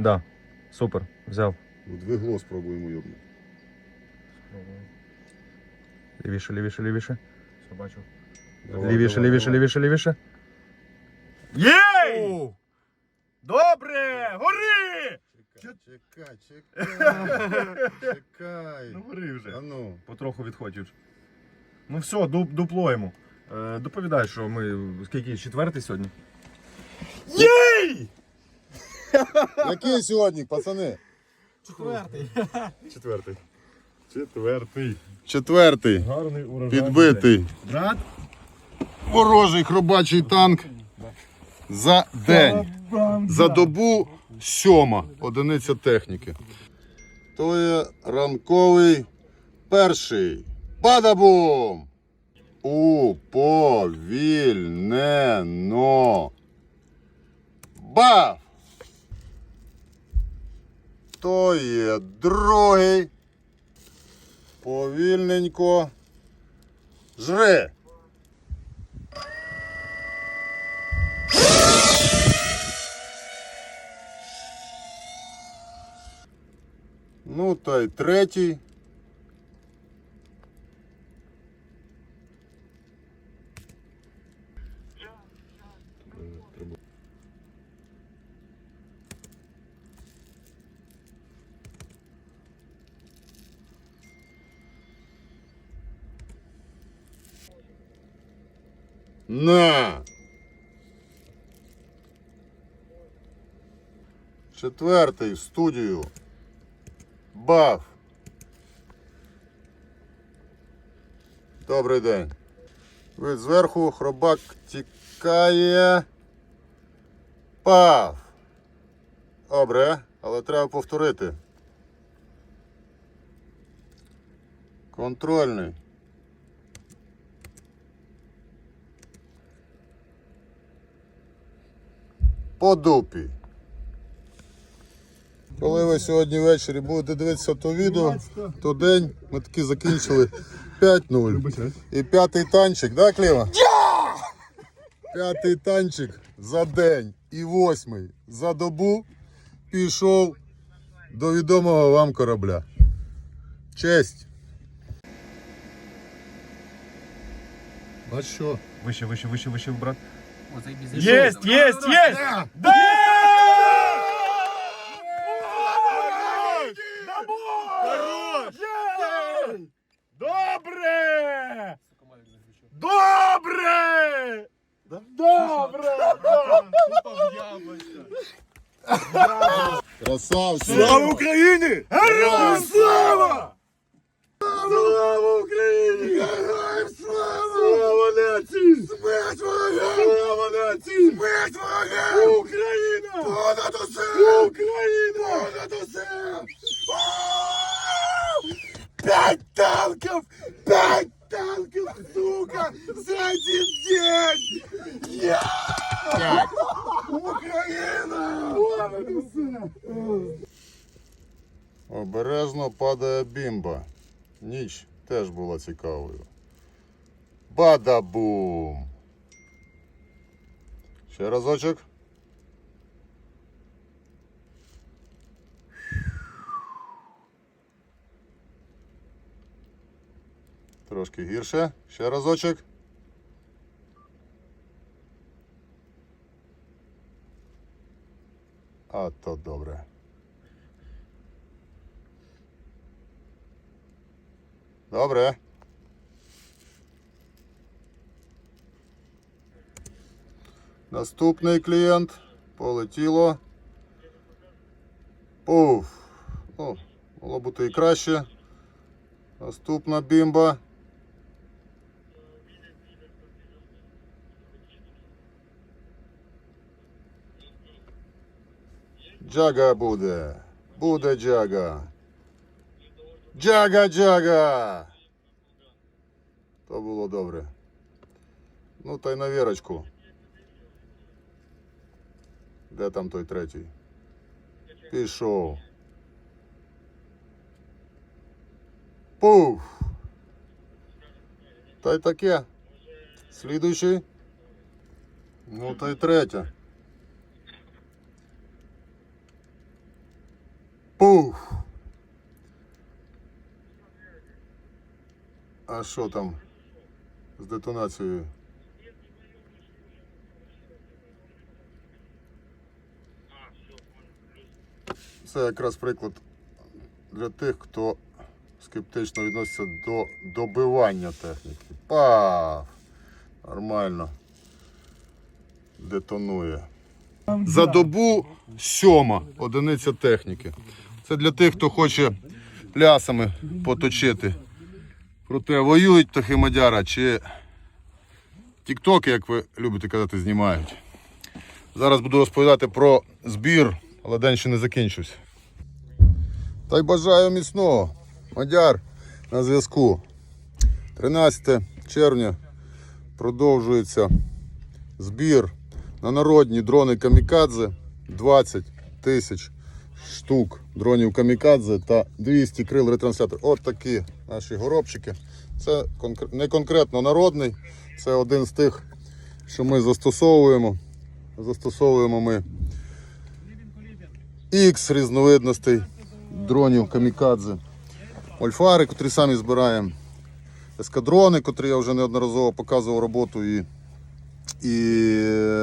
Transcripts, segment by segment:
Да. Супер. Взяв. Двигло спробуємо йобнути. Лівіше, лівіше, лівіше. Все бачу. Давай, Лівіше, давай, лівіше, давай. лівіше, лівіше. Єй! Добре! Гори! Чекай, чекай, чекай. Ну гори вже. А ну. Потроху відходиш. Ну все, ду- дупло йому. Е, доповідай, що ми скільки четвертий сьогодні? Єй! Який сьогодні, пацани? Четвертий. Четвертий. Четвертий. Четвертий. Гарний урожай. Підбитий. Брат? Ворожий хробачий танк. За день. За добу сьома одиниця техніки. То є ранковий перший. Бадабум! Уповільнено. Баф! Є другий. Повільненько. Жри. Ну, та й третій. На! Четвертий студію. Баф. Добрий день. Вид зверху, хробак тікає. Пав. Добре, але треба повторити. Контрольний. По дупі. Коли ви сьогодні ввечері будете дивитися то відео, то день ми таки закінчили 5-0. І п'ятий танчик, да, Кліва? П'ятий танчик за день і восьмий за добу пішов до відомого вам корабля. Честь. А що? Вище, вище, вище, вище, брат. Оцей бізнес. Єсть, єсть, єсть! Да! Хорош! Єй! Добре! Добре! Добре! Красавці! Слава Україні! Героям Смерть ворогам! Україна! Понад усе! Україна! Понад усе! П'ять танків! П'ять танків, сука! За один день! Я! Україна! Понад усе! Обережно падає бімба. Ніч теж була цікавою. Бадабум. Ще разочок. Трошки гірше. Ще разочок. А то добре. Добре. Наступний клієнт. Полетіло. Пуф. Ну, могло бути і краще. Наступна бімба. Джага буде. Буде джага. Джага, джага. То було добре. Ну, та й на вірочку. Де там той третій? Пішов. Пуф. Та й таке. Слідуючий. Ну, та й третя. Пух. А що там з детонацією? Це якраз приклад для тих, хто скептично відноситься до добивання техніки. Пав! Нормально. Детонує. За добу сьома одиниця техніки. Це для тих, хто хоче лясами поточити. Проте воюють птахи Мадяра чи тіктоки, як ви любите казати, знімають. Зараз буду розповідати про збір, але день ще не закінчився. Та й бажаю міцного. Мадяр на зв'язку. 13 червня продовжується збір на народні дрони Камікадзе 20 тисяч штук дронів Камікадзе та 200 крил ретранслятор. От такі наші горобчики. Це не конкретно народний, це один з тих, що ми застосовуємо. Застосовуємо ми X різновидностей дронів Камікадзе. Ольфари, котрі самі збираємо. Ескадрони, котрі я вже неодноразово показував роботу і і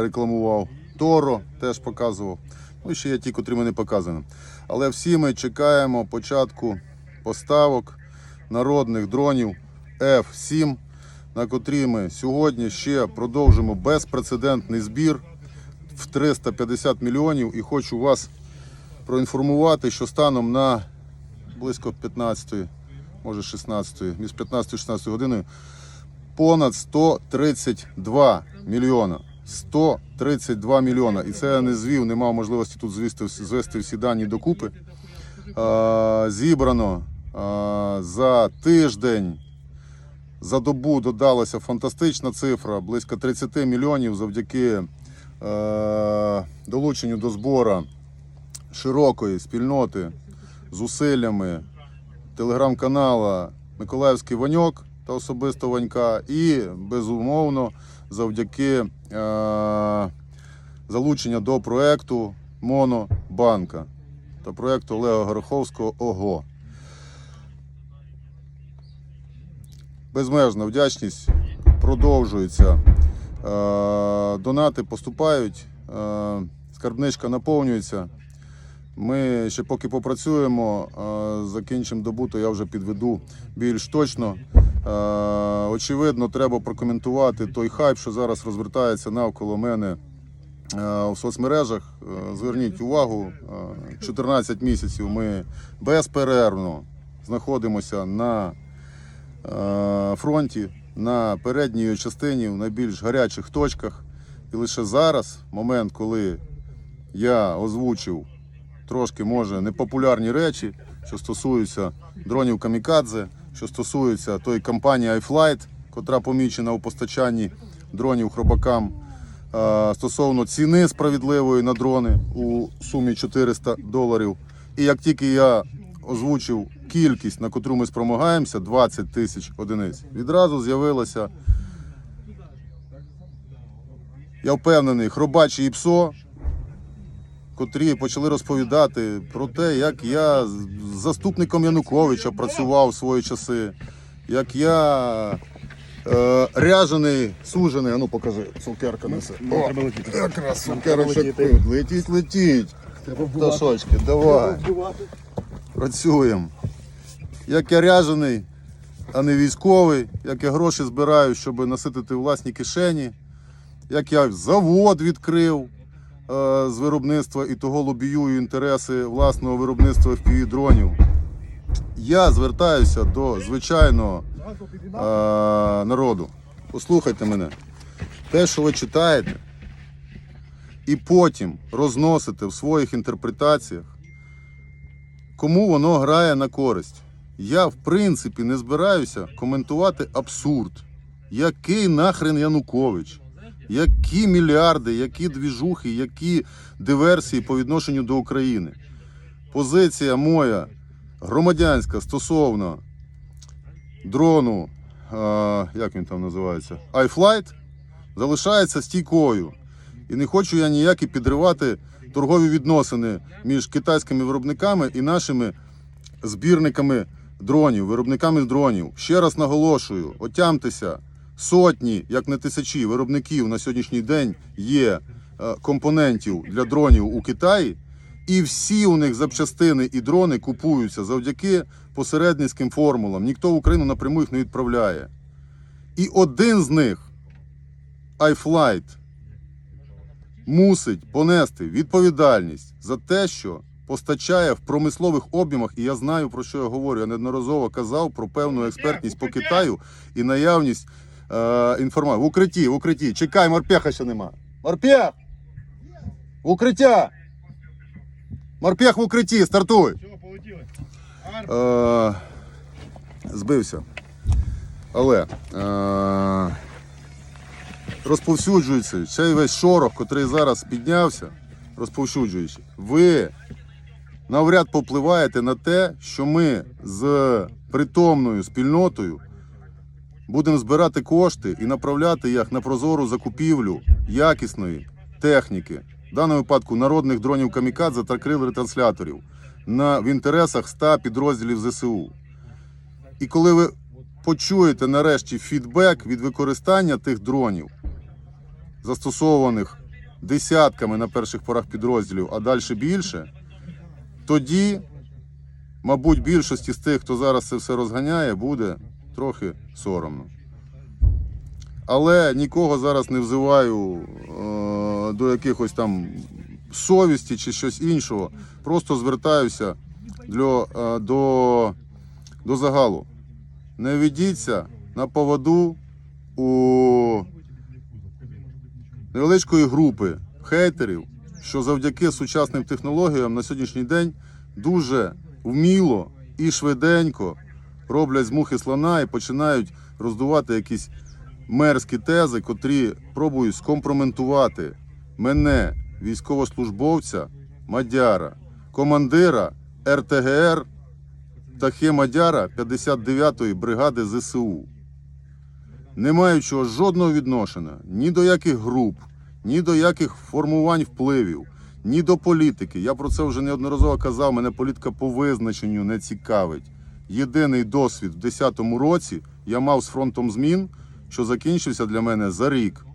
рекламував. Торо теж показував. Ну і ще є ті, котрі ми не показуємо. Але всі ми чекаємо початку поставок народних дронів F7, на котрі ми сьогодні ще продовжимо безпрецедентний збір в 350 мільйонів. І хочу вас проінформувати, що станом на близько 15, може 16, між 15 і 16 годиною понад 132 мільйона. 132 мільйона. І це я не звів, не мав можливості тут звести, звести всі дані докупи. А, зібрано а, за тиждень, за добу додалася фантастична цифра, близько 30 мільйонів завдяки е, долученню до збору широкої спільноти зусиллями телеграм-канала Миколаївський Ваньок та особисто Ванька, і безумовно завдяки е, залучення до проекту Монобанка та проекту Олега Гороховського ОГО. Безмежна вдячність продовжується. Е, донати поступають, е, скарбничка наповнюється. Ми ще поки попрацюємо, е, закінчимо добу, то я вже підведу більш точно. Е, Очевидно, треба прокоментувати той хайп, що зараз розвертається навколо мене е, в соцмережах. Зверніть увагу, е, 14 місяців ми безперервно знаходимося на фронті, на передній частині, в найбільш гарячих точках. І лише зараз, момент, коли я озвучив трошки може непопулярні речі, що стосуються дронів Камікадзе, що стосуються тої компанії iFlight, котра помічена у постачанні дронів хробакам. е, Стосовно ціни справедливої на дрони у сумі 400 доларів. І як тільки я озвучив кількість, на котру ми спромагаємося, 20 тисяч одиниць, відразу з'явилося, я впевнений, хробачі і псо, котрі почали розповідати про те, як я з заступником Януковича працював в свої часи, як я е, ряжений, сужений, а ну покажи, цукерка несе. О, якраз цукерочок пив. Летіть, летіть. Пташочки, давай. Працюємо. Як я ряжений, а не військовий, як я гроші збираю, щоб наситити власні кишені, як я завод відкрив з виробництва і того лобіюю інтереси власного виробництва fpv дронів. Я звертаюся до звичайного е, народу. Послухайте мене. Те, що ви читаєте, і потім розносите в своїх інтерпретаціях, кому воно грає на користь. Я, в принципі, не збираюся коментувати абсурд. Який нахрен Янукович? Які мільярди, які двіжухи, які диверсії по відношенню до України. Позиція моя громадянська стосовно дрону, е, як він там називається, iFlight, залишається стійкою. І не хочу я ніякі підривати торгові відносини між китайськими виробниками і нашими збірниками дронів, виробниками дронів. Ще раз наголошую: отямтеся, сотні, як не тисячі виробників на сьогоднішній день є е, компонентів для дронів у Китаї, і всі у них запчастини і дрони купуються завдяки посередницьким формулам. Ніхто в Україну напряму їх не відправляє. І один з них, iFlight, мусить понести відповідальність за те, що постачає в промислових об'ємах, і я знаю про що я говорю. Я неодноразово казав про певну експертність по Китаю і наявність е, інформації. В укритті, в укритті. Чекай, морпеха ще нема. Морпех! В укриття! Морпех в укритті, стартуй! Е, збився. Але е, розповсюджується цей весь шорох, котрий зараз піднявся, розповсюджуючи, ви навряд попливаєте на те, що ми з притомною спільнотою будемо збирати кошти і направляти їх на прозору закупівлю якісної техніки, в даному випадку народних дронів камікадзе та крил ретрансляторів на, в інтересах 100 підрозділів ЗСУ. І коли ви почуєте нарешті фідбек від використання тих дронів, застосованих десятками на перших порах підрозділів, а далі більше, тоді, мабуть, більшості з тих, хто зараз це все розганяє, буде трохи соромно. Але нікого зараз не взиваю е, до якихось там совісті чи щось іншого. Просто звертаюся для, е, до, до загалу. Не ведіться на поводу у невеличкої групи хейтерів, що завдяки сучасним технологіям на сьогоднішній день дуже вміло і швиденько роблять з мухи слона і починають роздувати якісь мерзкі тези, котрі пробують скомпроментувати мене, військовослужбовця Мадяра, командира РТГР Тахе Мадяра 59-ї бригади ЗСУ, не маючого жодного відношення ні до яких груп, ні до яких формувань впливів, ні до політики. Я про це вже неодноразово казав. Мене політика по визначенню не цікавить. Єдиний досвід в 10-му році я мав з фронтом змін, що закінчився для мене за рік.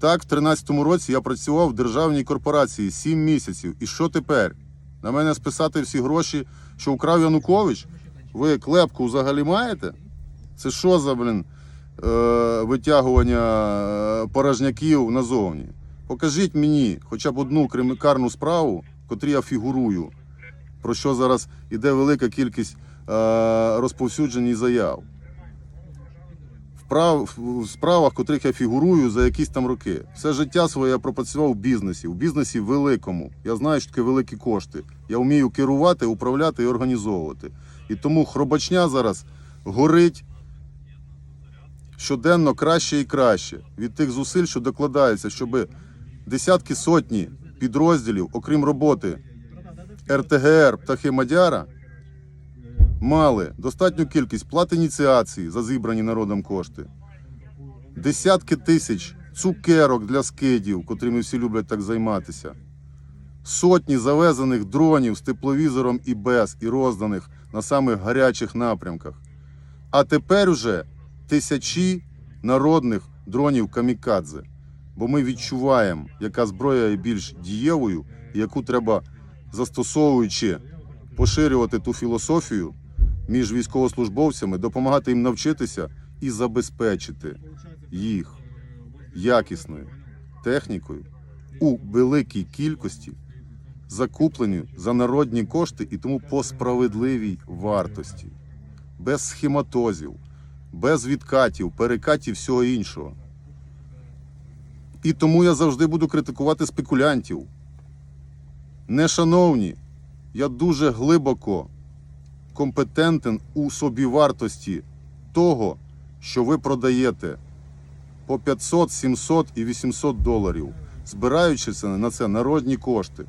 Так, в 13-му році я працював в державній корпорації 7 місяців. І що тепер? На мене списати всі гроші, що вкрав Янукович? Ви клепку взагалі маєте? Це що за, блін, е, витягування е, порожняків назовні? Покажіть мені хоча б одну кримінальну справу, в котрій я фігурую, про що зараз іде велика кількість е, розповсюджень і заяв. В справах, в котрих я фігурую за якісь там роки. Все життя своє я пропрацював в бізнесі, в бізнесі великому. Я знаю, що таке великі кошти. Я вмію керувати, управляти і організовувати. І тому хробачня зараз горить щоденно краще і краще від тих зусиль, що докладаються, щоб десятки сотні підрозділів, окрім роботи РТГР Птахи Мадяра, мали достатню кількість плат ініціації за зібрані народом кошти, десятки тисяч цукерок для скидів, котрими всі люблять так займатися, сотні завезених дронів з тепловізором і без, і розданих на самих гарячих напрямках. А тепер уже тисячі народних дронів камікадзе. Бо ми відчуваємо, яка зброя є більш дієвою, яку треба застосовуючи поширювати ту філософію між військовослужбовцями, допомагати їм навчитися і забезпечити їх якісною технікою у великій кількості, закуплені за народні кошти і тому по справедливій вартості, без схематозів, без відкатів, перекатів всього іншого. І тому я завжди буду критикувати спекулянтів. Нешановні, я дуже глибоко компетентен у собівартості того, що ви продаєте по 500, 700 і 800 доларів, збираючи це на це народні кошти.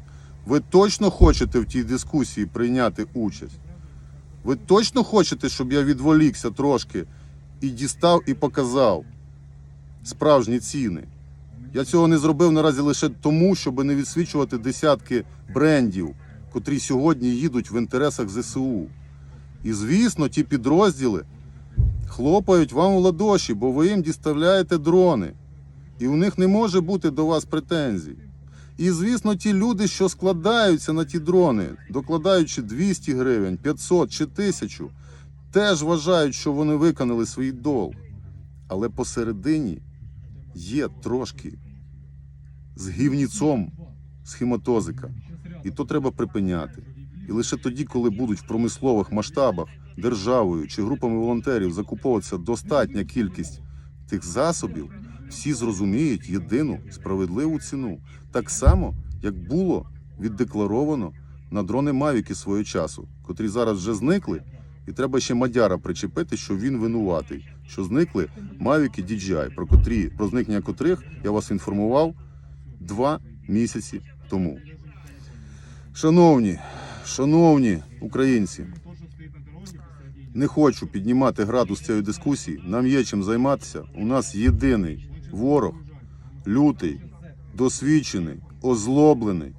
Ви точно хочете в тій дискусії прийняти участь? Ви точно хочете, щоб я відволікся трошки і дістав і показав справжні ціни? Я цього не зробив наразі лише тому, щоб не відсвічувати десятки брендів, котрі сьогодні їдуть в інтересах ЗСУ. І звісно, ті підрозділи хлопають вам у ладоші, бо ви їм діставляєте дрони. І у них не може бути до вас претензій. І звісно, ті люди, що складаються на ті дрони, докладаючи 200 гривень, 500 чи 1000, теж вважають, що вони виконали свій долг. Але посередині є трошки з гівніцом схематозика. І то треба припиняти. І лише тоді, коли будуть в промислових масштабах державою чи групами волонтерів закуповуватися достатня кількість тих засобів, всі зрозуміють єдину справедливу ціну. Так само, як було віддекларовано на дрони Мавіки свого часу, котрі зараз вже зникли, і треба ще Мадяра причепити, що він винуватий, що зникли Мавіки DJI, про котрі про зникнення котрих я вас інформував два місяці тому. Шановні, шановні українці, не хочу піднімати градус цієї дискусії. Нам є чим займатися. У нас єдиний ворог, лютий, досвідчений, озлоблений,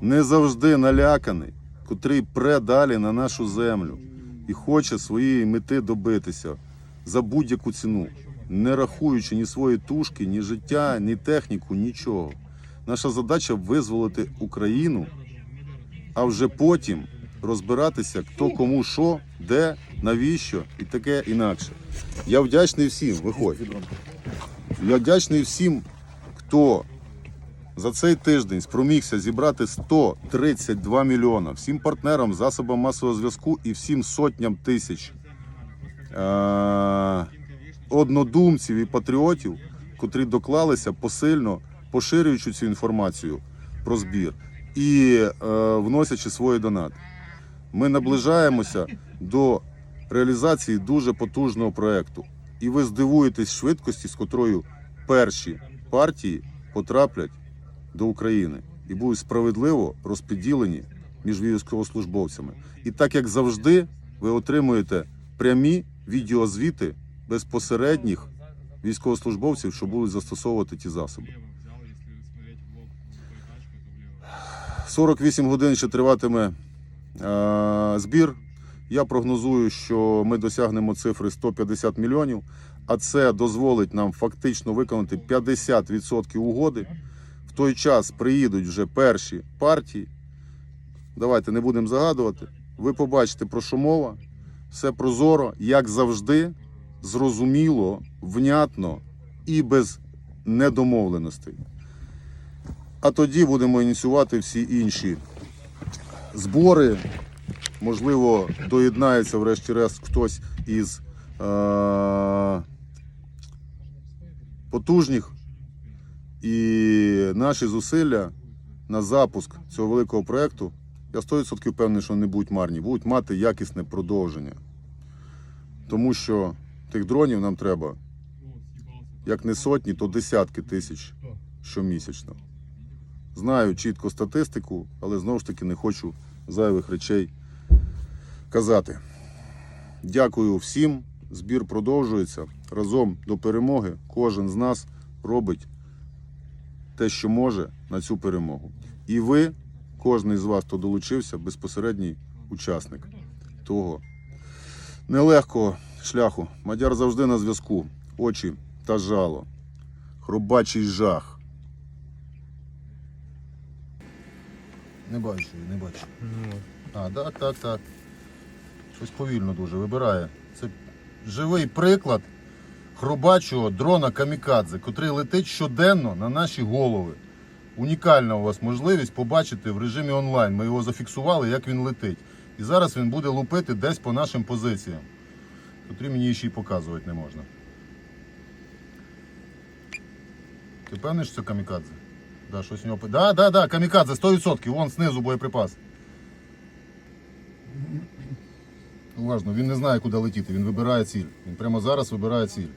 не завжди наляканий, котрий пре далі на нашу землю і хоче своєї мети добитися за будь-яку ціну, не рахуючи ні свої тушки, ні життя, ні техніку, нічого. Наша задача визволити Україну, а вже потім розбиратися, хто кому що, де, навіщо і таке інакше. Я вдячний всім, виходь. Я вдячний всім, хто за цей тиждень спромігся зібрати 132 мільйона всім партнерам, засобам масового зв'язку і всім сотням тисяч е- однодумців і патріотів, котрі доклалися посильно, поширюючи цю інформацію про збір і е, вносячи свої донати. Ми наближаємося до реалізації дуже потужного проєкту. І ви здивуєтесь швидкості, з котрою перші партії потраплять до України і будуть справедливо розподілені між військовослужбовцями. І так як завжди, ви отримуєте прямі відеозвіти безпосередніх військовослужбовців, що будуть застосовувати ті засоби. 48 годин ще триватиме е, збір. Я прогнозую, що ми досягнемо цифри 150 мільйонів, а це дозволить нам фактично виконати 50% угоди. В той час приїдуть вже перші партії. Давайте не будемо загадувати. Ви побачите про що мова. Все прозоро, як завжди, зрозуміло, внятно і без недомовленостей. А тоді будемо ініціювати всі інші збори. Можливо, доєднається врешті-решт хтось із е- потужних. І наші зусилля на запуск цього великого проєкту, я 100% впевнений, що не будуть марні, будуть мати якісне продовження. Тому що тих дронів нам треба як не сотні, то десятки тисяч щомісячно. Знаю чітко статистику, але знову ж таки не хочу зайвих речей казати. Дякую всім. Збір продовжується. Разом до перемоги. Кожен з нас робить те, що може на цю перемогу. І ви, кожен з вас, хто долучився, безпосередній учасник того нелегкого шляху. Мадяр завжди на зв'язку. Очі та жало. Хробачий жах. Не бачу, не бачу. А, так, так, так. Щось повільно дуже вибирає. Це живий приклад хробачого дрона Камікадзе, котрий летить щоденно на наші голови. Унікальна у вас можливість побачити в режимі онлайн. Ми його зафіксували, як він летить. І зараз він буде лупити десь по нашим позиціям, котрі мені ще й показувати не можна. Ти певний, що це камікадзе? Да, щось у нього. Да, да, да, камікадзе, 100%. Вон знизу боєприпас. Уважно, він не знає, куди летіти. Він вибирає ціль. Він прямо зараз вибирає ціль.